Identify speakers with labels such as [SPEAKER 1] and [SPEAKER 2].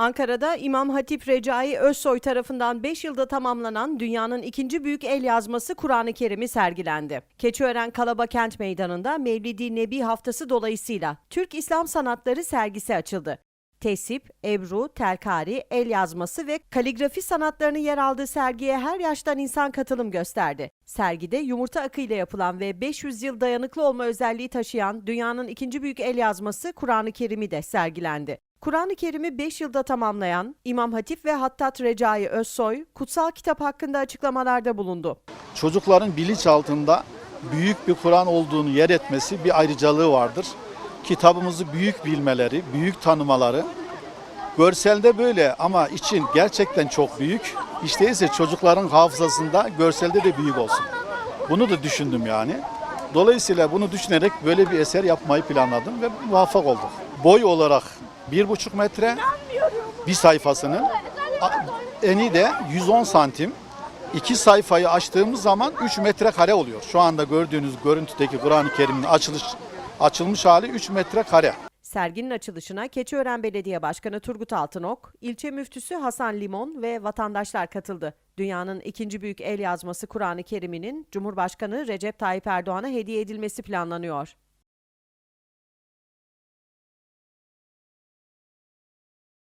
[SPEAKER 1] Ankara'da İmam Hatip Recai Özsoy tarafından 5 yılda tamamlanan dünyanın ikinci büyük el yazması Kur'an-ı Kerim'i sergilendi. Keçiören Kalaba Kent Meydanı'nda Mevlidi Nebi Haftası dolayısıyla Türk İslam Sanatları sergisi açıldı. Tesip, ebru, telkari, el yazması ve kaligrafi sanatlarının yer aldığı sergiye her yaştan insan katılım gösterdi. Sergide yumurta akıyla yapılan ve 500 yıl dayanıklı olma özelliği taşıyan dünyanın ikinci büyük el yazması Kur'an-ı Kerim'i de sergilendi. Kur'an-ı Kerim'i 5 yılda tamamlayan İmam Hatip ve Hattat Recai Özsoy, kutsal kitap hakkında açıklamalarda bulundu.
[SPEAKER 2] çocukların bilinçaltında büyük bir Kur'an olduğunu yer etmesi bir ayrıcalığı vardır. Kitabımızı büyük bilmeleri, büyük tanımaları, görselde böyle ama için gerçekten çok büyük. İşte ise çocukların hafızasında görselde de büyük olsun. Bunu da düşündüm yani. Dolayısıyla bunu düşünerek böyle bir eser yapmayı planladım ve muvaffak olduk. Boy olarak bir buçuk metre bir sayfasının eni de 110 santim. İki sayfayı açtığımız zaman 3 metrekare oluyor. Şu anda gördüğünüz görüntüdeki Kur'an-ı Kerim'in açılış açılmış hali 3 metrekare.
[SPEAKER 1] Serginin açılışına Keçiören Belediye Başkanı Turgut Altınok, ilçe müftüsü Hasan Limon ve vatandaşlar katıldı. Dünyanın ikinci büyük el yazması Kur'an-ı Kerim'inin Cumhurbaşkanı Recep Tayyip Erdoğan'a hediye edilmesi planlanıyor.